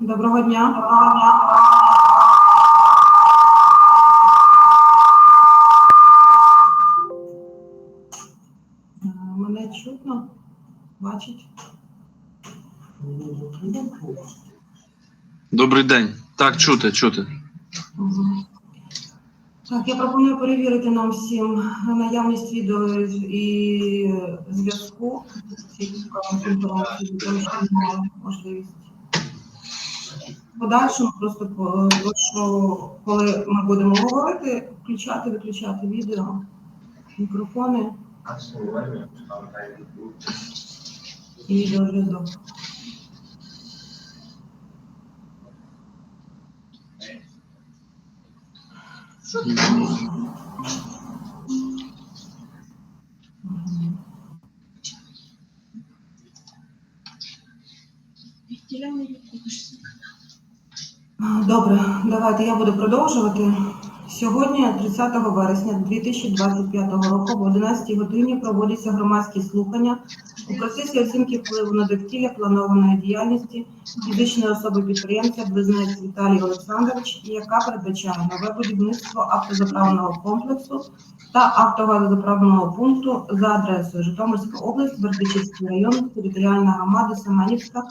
Доброго дня. Е, Мене чутно? Бачить? Добрий день. Так, чути, чути. Мгм. Так, я пропоную перевірити нам всім наявність відео і зв'язку. Можливість. В Подальшому просто прошу, коли ми будемо говорити, включати, виключати відео, мікрофони і відеозв'язок. Добре, давайте я буду продовжувати. Сьогодні, 30 вересня 2025 року, в 11 годині проводяться громадські слухання у процесі оцінки впливу на довкілля планованої діяльності фізичної особи підприємця Близнець Віталій Олександрович, яка передбачає нове будівництво автозаправного комплексу та автогазозаправного пункту за адресою Житомирська область, Бердичівський район, територіальна громада Семенівська,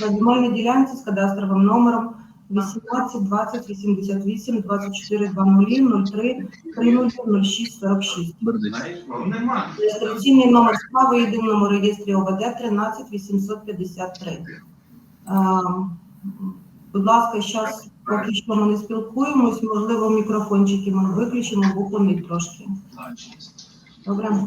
на земельній ділянці з кадастровим номером 18 20 88 24 00 03 30 06 46. Реєстраційний номер справи в єдиному реєстрі ОВД 13 853. Ем, Будь ласка, зараз поки що ми не спілкуємось, можливо, мікрофончики ми виключимо, бо поміть трошки. Добре.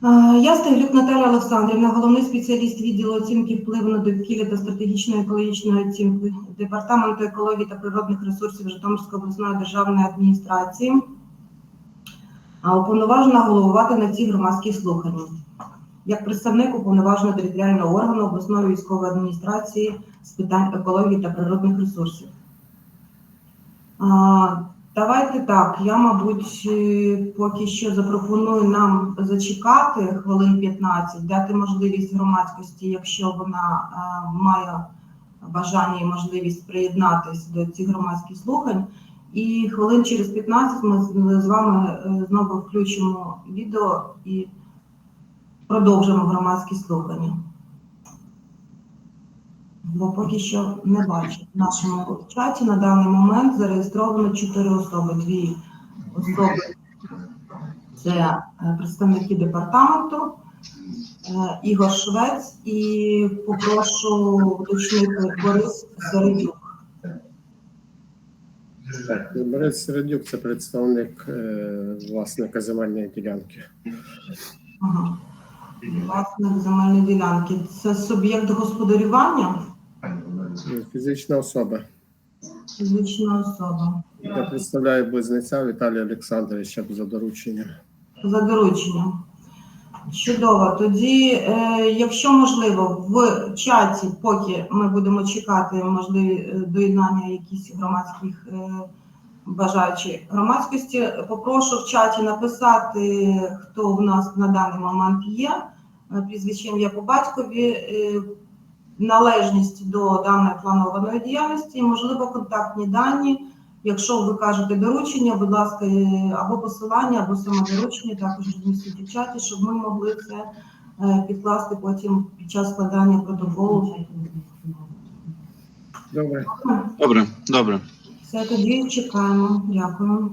Я Стеглюк Наталя Олександрівна, головний спеціаліст відділу оцінки впливу на довкілля та стратегічної екологічної оцінки Департаменту екології та природних ресурсів Житомирської обласної державної адміністрації. Уповноважена головувати на ці громадські слухання. Як представник уповноваженого територіального органу обласної військової адміністрації з питань екології та природних ресурсів. Давайте так. Я, мабуть, е, поки що запропоную нам зачекати хвилин 15, дати можливість громадськості, якщо вона е, має бажання і можливість приєднатись до цих громадських слухань. І хвилин через 15 ми з- з вами е, знову включимо відео і продовжимо громадські слухання. Бо поки що не бачу. В нашому чаті на даний момент зареєстровано чотири особи. Дві особи це е, представники департаменту, е, Ігор Швець і попрошу уточнити Борис Середюк. Борис Середюк це представник е, власника земельної ділянки. Ага. Власник земельної ділянки. Це суб'єкт господарювання, Фізична особа. фізична особа. Я представляю близнеця Віталія Олександровича за дорученням. За дорученням. Чудово. Тоді, е, якщо можливо, в чаті, поки ми будемо чекати можливі е, доєднання якихось громадських е, бажаючих громадськості, попрошу в чаті написати, хто в нас на даний момент є, е, прізвище ім'я по батькові, е, належність до даної планованої діяльності, і, можливо, контактні дані. Якщо ви кажете доручення, будь ласка, е, або посилання, або саме доручення, також розмістіть в чаті, щоб ми могли це е, підкласти потім під час складання протоколу. Добре. Добре, добре. Все тоді чекаємо. Дякую.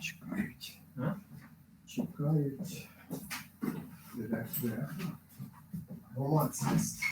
Чекають. Чекають. Громадськість.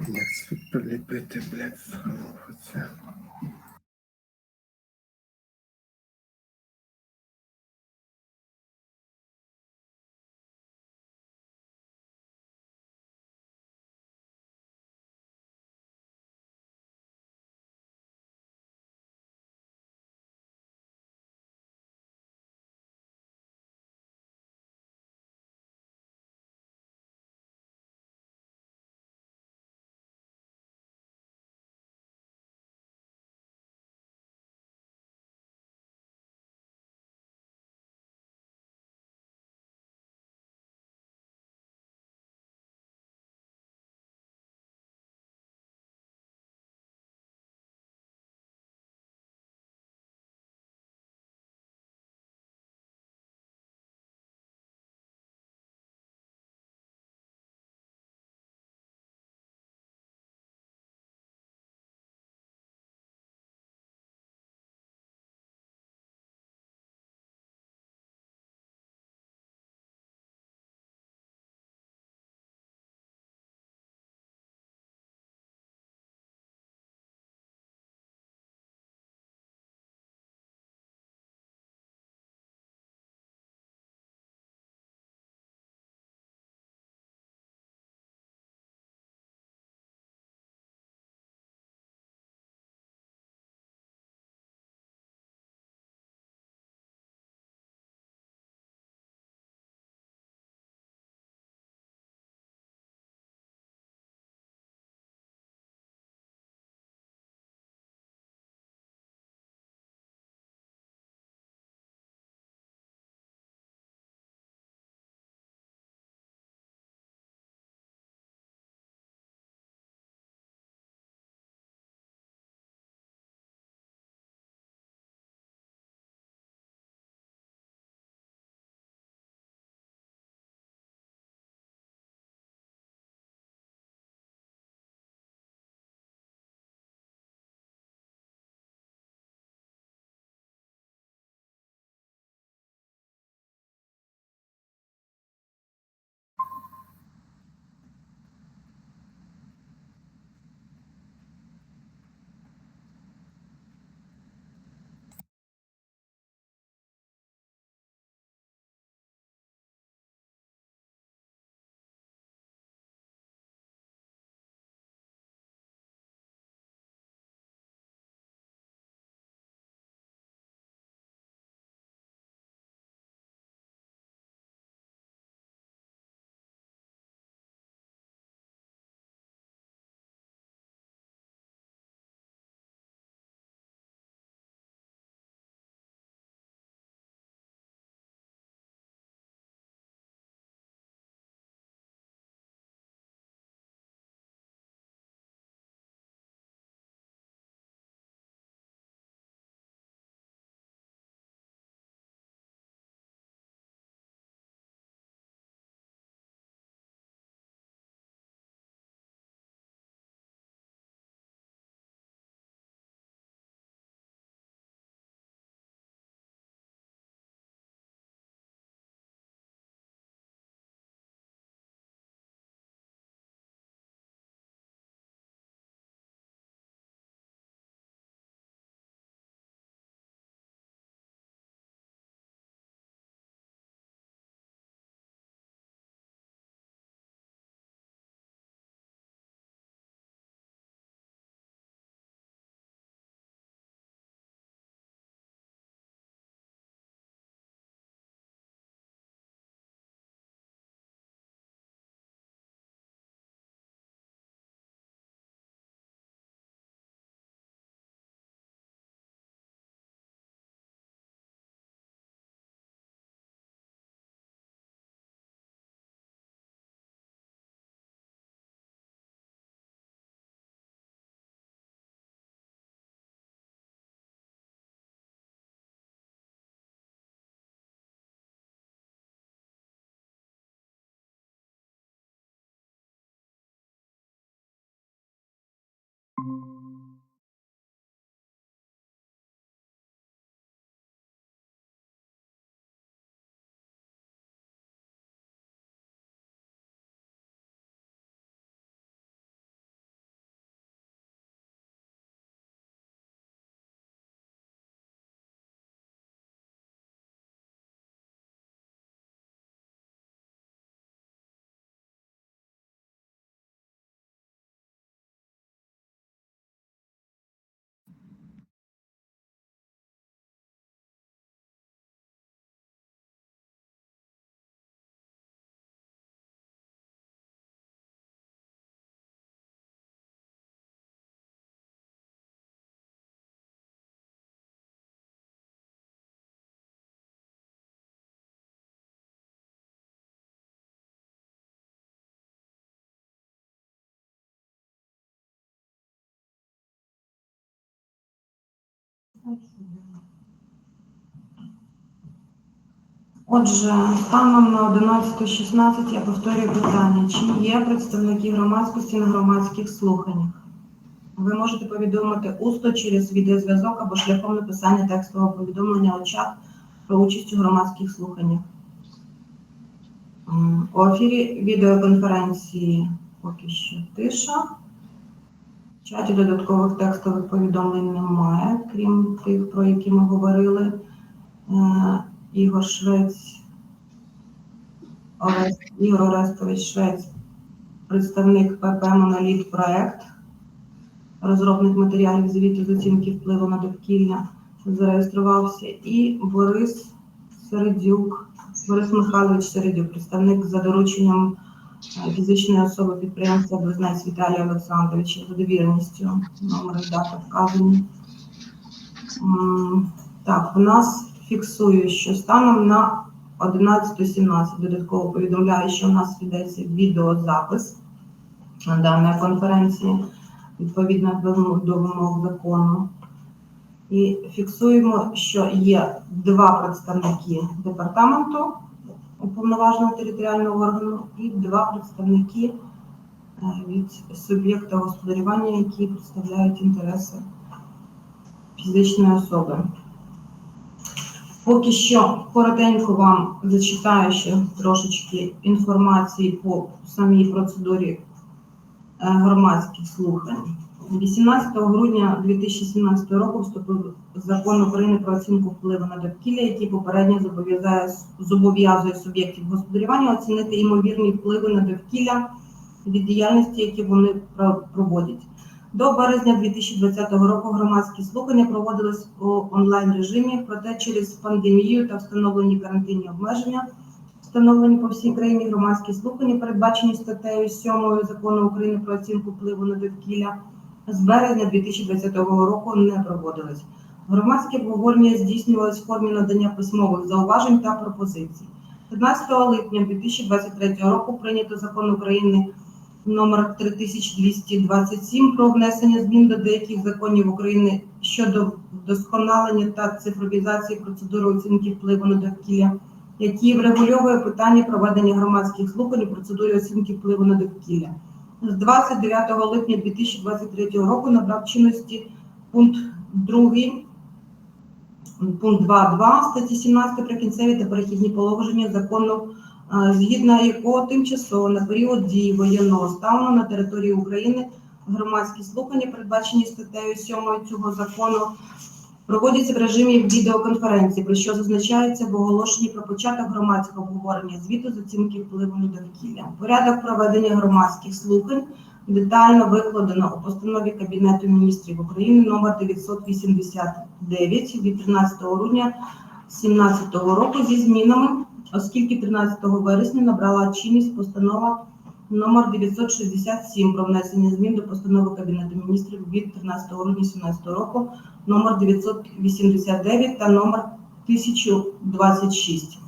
Як це приліпити, блядь, оце. Отже, станом на 11.16 я повторюю питання. Чи є представники громадськості на громадських слуханнях? Ви можете повідомити усно через відеозв'язок або шляхом написання текстового повідомлення у чат про участь у громадських слуханнях. У ефірі відеоконференції поки що тиша. Чаті додаткових текстових повідомлень немає, крім тих, про які ми говорили. Е, Ігор Швець, Ігор Орестович Швець, представник ПП Моноліт проект, розробник матеріалів звіту з оцінки впливу на довкілля, зареєструвався, і Борис Середюк, Борис Михайлович Середюк, представник за дорученням фізичної особи підприємства Близнець Віталія Олександровича за довіреністю номер дата вказані. Так, у нас фіксую, що станом на 11.17 додатково повідомляю, що у нас ведеться відеозапис даної конференції відповідно до вимог закону. І фіксуємо, що є два представники департаменту уповноваженого територіального органу і два представники е, від суб'єкта господарювання, які представляють інтереси фізичної особи. Поки що коротенько вам зачитаю ще трошечки інформації по самій процедурі е, громадських слухань. 18 грудня 2017 року вступив закон України про оцінку впливу на довкілля, який попередньо зобов'язує зобов'язує суб'єктів господарювання оцінити ймовірні впливи на довкілля від діяльності, які вони про- проводять. До березня 2020 року громадські слухання проводились у онлайн режимі, проте через пандемію та встановлені карантинні обмеження, встановлені по всій країні громадські слухання, передбачені статтею 7 закону України про оцінку впливу на довкілля, з березня 2020 року не проводились. Громадське обговорення здійснювалось в формі надання письмових зауважень та пропозицій. 15 липня 2023 року прийнято закон України номер 3227 про внесення змін до деяких законів України щодо вдосконалення та цифровізації процедури оцінки впливу на довкілля, які врегульовує питання проведення громадських слухань у процедурі оцінки впливу на довкілля. З 29 липня 2023 року набрав чинності пункт 2 пункт 2.2 статті 17 прикінцеві та перехідні положення закону згідно якого тимчасово на період дії воєнного стану на території України громадські слухання, передбачені статтею 7 цього закону, проводяться в режимі відеоконференції, про що зазначається в оголошенні про початок громадського обговорення звіту з оцінки впливу на довкілля. Порядок проведення громадських слухань детально викладено у постанові Кабінету міністрів України номер 989 від 13 грудня 2017 року зі змінами оскільки 13 вересня набрала чинність постанова номер 967 про внесення змін до постанови Кабінету міністрів від 13 грудня 2017 року номер 989 та номер 1026.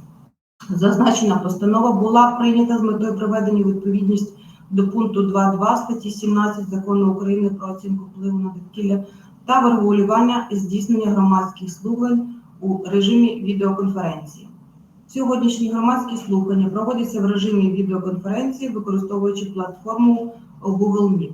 Зазначена постанова була прийнята з метою приведення у відповідність до пункту 2.2 статті 17 Закону України про оцінку впливу на довкілля та врегулювання здійснення громадських слухань у режимі відеоконференції. Сьогоднішні громадські слухання проводяться в режимі відеоконференції, використовуючи платформу Google Meet.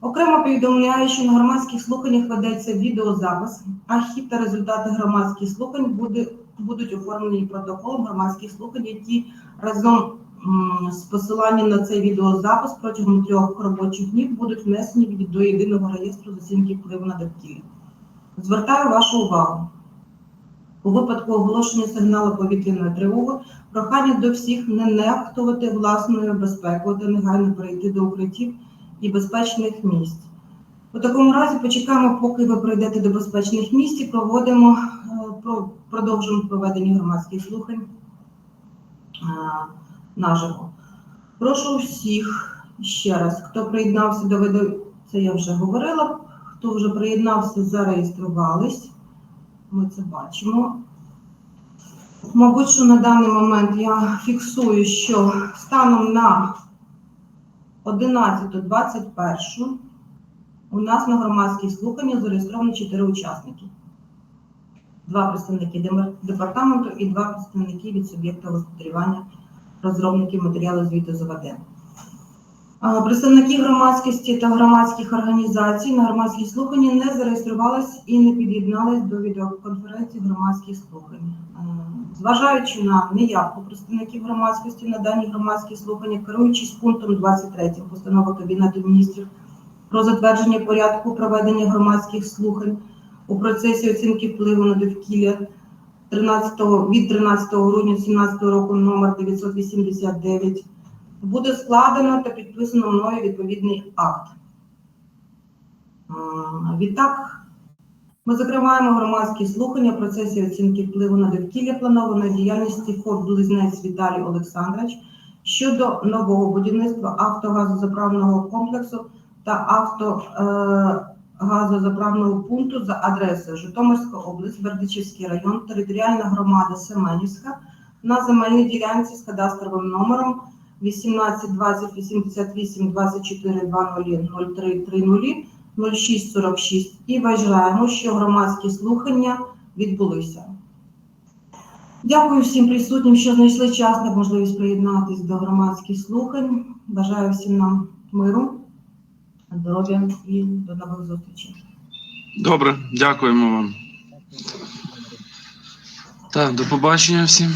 Окремо повідомляю, що на громадських слуханнях ведеться відеозапис, а хід та результати громадських слухань буде, будуть оформлені протоколом громадських слухань, які разом з посиланням на цей відеозапис протягом трьох робочих днів будуть внесені до єдиного реєстру з впливу на довкілля. Звертаю вашу увагу. У випадку оголошення сигналу повітряної тривоги прохання до всіх не нехтувати власною безпекою та негайно перейти до укриттів і безпечних місць. У такому разі почекаємо, поки ви прийдете до безпечних місць і проводимо, е, про- продовжимо проведення громадських слухань е, наживо. Прошу всіх ще раз, хто приєднався до виду, це я вже говорила, хто вже приєднався, зареєструвались. Ми це бачимо. Мабуть, що на даний момент я фіксую, що станом на 11.21 у нас на громадських слуханнях зареєстровано 4 учасники. два представники департаменту і два представники від суб'єкта господарювання розробників матеріалу звіту з ОВД. Представники громадськості та громадських організацій на громадські слухання не зареєструвались і не під'єднались до відеоконференції громадських слухань. Зважаючи на неявку представників громадськості на дані громадські слухання, керуючись пунктом 23 постанови Кабінету міністрів про затвердження порядку проведення громадських слухань у процесі оцінки впливу на довкілля 13, від 13 грудня 2017 року номер 989 буде складено та підписано мною відповідний акт. Відтак, ми закриваємо громадські слухання в процесі оцінки впливу на довкілля планованої діяльності ФОП Близнець Віталій Олександрович щодо нового будівництва автогазозаправного комплексу та автогазозаправного пункту за адресою Житомирська область, Бердичівський район, територіальна громада Семенівська на земельній ділянці з кадастровим номером 18 20 88 24 20 03 30 0646 і вважаємо, що громадські слухання відбулися. Дякую всім присутнім, що знайшли час та можливість приєднатися до громадських слухань. Бажаю всім нам миру, здоров'я і до нових зустрічей. Добре, дякуємо вам. Так, до побачення всім.